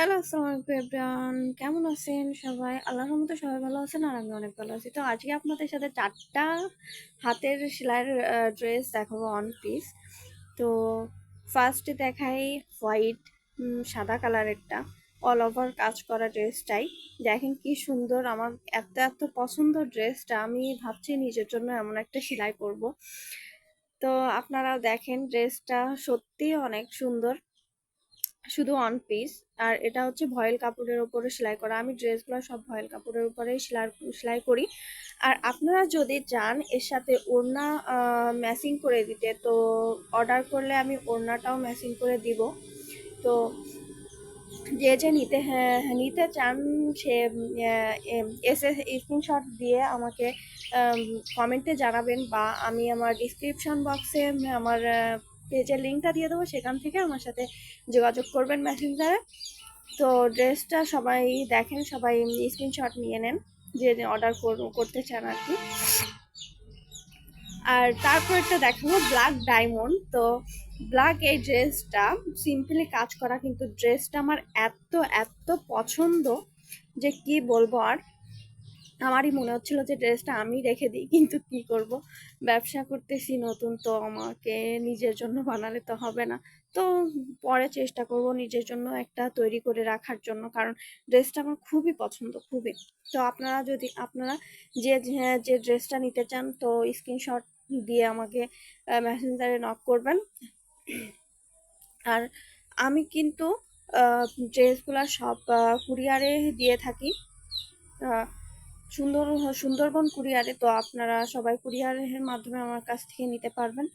Hello, আসসালামু আলাইকুম কেমন আছেন সবাই? আল্লাহর রহমতে সবাই ভালো আছেন আর আমি অনেক ভালো আছি। তো আজকে আপনাদের সাথে চারটা হাতের সেলাইয়ের ড্রেস দেখাবো অন পিস তো ফার্স্টে দেখাই হোয়াইট সাদা কালারেরটা অল ওভার কাজ করা ড্রেসটাই দেখেন কি সুন্দর আমার এত এত পছন্দ ড্রেসটা আমি ভাবছি নিজের জন্য এমন একটা সেলাই করব। তো আপনারা দেখেন ড্রেসটা সত্যিই অনেক সুন্দর। শুধু ওয়ান পিস আর এটা হচ্ছে ভয়েল কাপড়ের উপরে সেলাই করা। আমি ড্রেসগুলো সব ভয়েল কাপড়ের উপরে সেলাই সেলাই করি। আর আপনারা যদি চান এর সাথে ওড়না ম্যাচিং করে দিতে, তো অর্ডার করলে আমি ওড়নাটাও ম্যাচিং করে দিব। তো যে যে নিতে হ্যাঁ নিতে চান, সে এস এস স্ক্রিনশট দিয়ে আমাকে কমেন্টে জানাবেন বা আমি আমার ডিসক্রিপশন বক্সে আমার পেজের লিঙ্কটা দিয়ে দেবো, সেখান থেকে আমার সাথে যোগাযোগ করবেন মেসেঞ্জারে তো ড্রেসটা সবাই দেখেন, সবাই স্ক্রিনশট নিয়ে নেন, যে অর্ডার করতে চান আর কি। আর তারপর একটা দেখাবো ব্ল্যাক ডায়মন্ড তো ব্ল্যাক এই ড্রেসটা সিম্পলি কাজ করা কিন্তু ড্রেসটা আমার এত এত পছন্দ যে কি বলব আর। আমারই মনে হচ্ছিল যে ড্রেসটা আমি রেখে দিই, কিন্তু কি করব? ব্যবসা করতেছি নতুন, তো আমাকে নিজের জন্য বানালে তো হবে না। তো পরে চেষ্টা করব নিজের জন্য একটা তৈরি করে রাখার জন্য, কারণ ড্রেসটা আমার খুবই পছন্দ, খুবই। তো আপনারা যদি, আপনারা যে যে ড্রেসটা নিতে চান, তো স্ক্রিনশট দিয়ে আমাকে মেসেঞ্জারে নক করবেন। আর আমি কিন্তু ড্রেসগুলো সব কুরিয়ারে দিয়ে থাকি। সুন্দর, সুন্দরবন কুরিয়ারে, তো আপনারা সবাই কুরিয়ারের মাধ্যমে আমার কাছ থেকে নিতে পারবেন।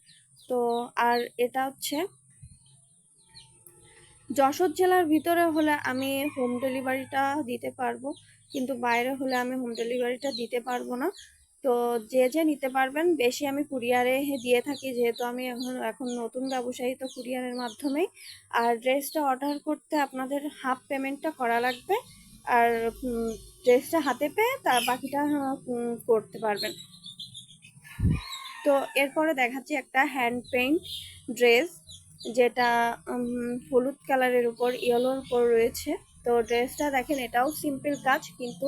তো আর এটা হচ্ছে, যশোর জেলার ভিতরে হলে আমি হোম ডেলিভারিটা দিতে পারব, কিন্তু বাইরে হলে আমি হোম ডেলিভারিটা দিতে পারব না। তো যে যে নিতে পারবেন, বেশি আমি কুরিয়ারে দিয়ে থাকি, যেহেতু আমি এখন এখন নতুন ব্যবসায়ী তো কুরিয়ারের মাধ্যমেই। আর ড্রেসটা অর্ডার করতে আপনাদের হাফ পেমেন্টটা করা লাগবে। আর ড্রেসটা হাতে পেয়ে তার বাকিটা করতে পারবেন। তো এরপরে দেখাচ্ছি একটা হ্যান্ড পেইন্ট ড্রেস যেটা হলুদ কালারের উপর, ইয়েলোর উপর রয়েছে। তো ড্রেসটা দেখেন, এটাও সিম্পল কাজ, কিন্তু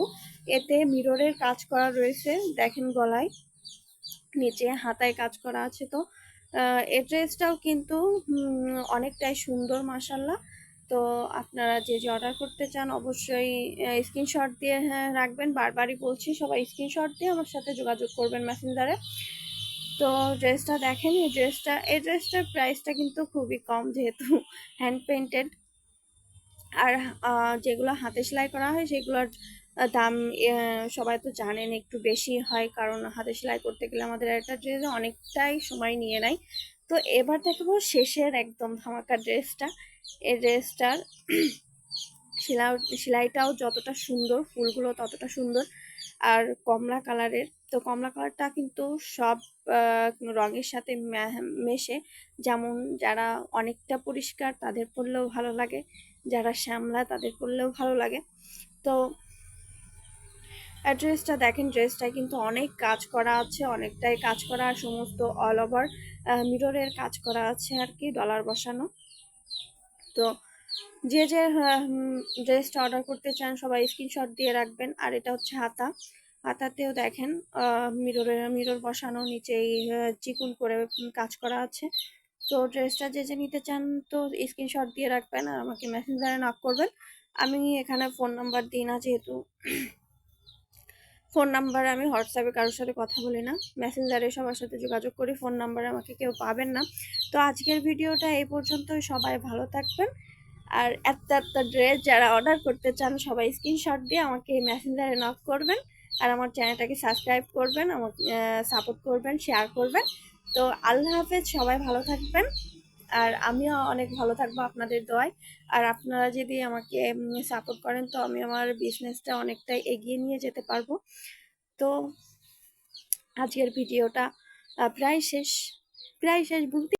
এতে মিররের কাজ করা রয়েছে, দেখেন গলায়। নিচে হাতায় কাজ করা আছে তো। এই ড্রেসটাও কিন্তু অনেকটাই সুন্দর মাসাল্লাহ তো আপনারা যে যে অর্ডার করতে চান, অবশ্যই স্ক্রিনশট দিয়ে হ্যাঁ রাখবেন। বারবারই বলছি, সবাই স্ক্রিনশট দিয়ে আমার সাথে যোগাযোগ করবেন মেসেঞ্জারে তো ড্রেসটা দেখেন, এই ড্রেসটা এই ড্রেসটার প্রাইসটা কিন্তু খুবই কম যেহেতু হ্যান্ড পেন্টেড আর যেগুলো হাতে সেলাই করা হয়, সেগুলোর দাম সবাই তো জানেন, একটু বেশি হয়। কারণ হাতে সেলাই করতে গেলে আমাদের একটা ড্রেস অনেকটাই সময় নিয়ে নেয়। তো এবার দেখব শেষের একদম ধামাকা ড্রেসটা। এই ড্রেসটার সেলাই, সেলাইটাও যতটা সুন্দর, ফুলগুলো ততটা সুন্দর। আর কমলা কালারের, তো কমলা কালারটা কিন্তু সব রঙের সাথে মেশে। যেমন যারা অনেকটা পরিষ্কার তাদের পরলেও ভালো লাগে, যারা শ্যামলা তাদের পরলেও ভালো লাগে। তো ড্রেসটা দেখেন ড্রেসটা কিন্তু অনেক কাজ করা আছে, অনেকটাই কাজ করা সমস্ত অল ওভার মিররের কাজ করা আছে আর কি ডলার বসানো। তো যে যে ড্রেসটা অর্ডার করতে চান, সবাই স্ক্রিনশট দিয়ে রাখবেন। আর এটা হচ্ছে হাতা। হাতাতেও দেখেন মিররের মিরর বসানো, নিচেই চিকুন করে কাজ করা আছে। তো ড্রেসটা যে যে নিতে চান, তো স্ক্রিনশট দিয়ে রাখবেন আর আমাকে মেসেঞ্জারে নক করবেন। আমি এখানে ফোন নাম্বার দিই না যেহেতু। ফোন নাম্বার আমি হোয়াটসঅ্যাপে কারোর সাথে কথা বলি না। মেসেঞ্জারে সবার সাথে যোগাযোগ করি, ফোন নাম্বারে আমাকে কেউ পাবেন না। তো আজকের ভিডিওটা এই পর্যন্তই। সবাই ভালো থাকবেন। আর একটা একটা ড্রেস যারা অর্ডার করতে চান, সবাই স্ক্রিনশট দিয়ে আমাকে এই মেসেঞ্জারে নক করবেন। আর আমার চ্যানেলটাকে সাবস্ক্রাইব করবেন, আমাকে সাপোর্ট করবেন শেয়ার করবেন। তো আল্লাহ হাফেজ, সবাই ভালো থাকবেন। আর আমিও অনেক ভালো থাকব আপনাদের দোয়ায়। আর আপনারা যদি আমাকে সাপোর্ট করেন, তো আমি আমার বিজনেসটা অনেকটাই এগিয়ে নিয়ে যেতে পারব। তো আজকের ভিডিওটা প্রায় শেষ প্রায় শেষ বলতে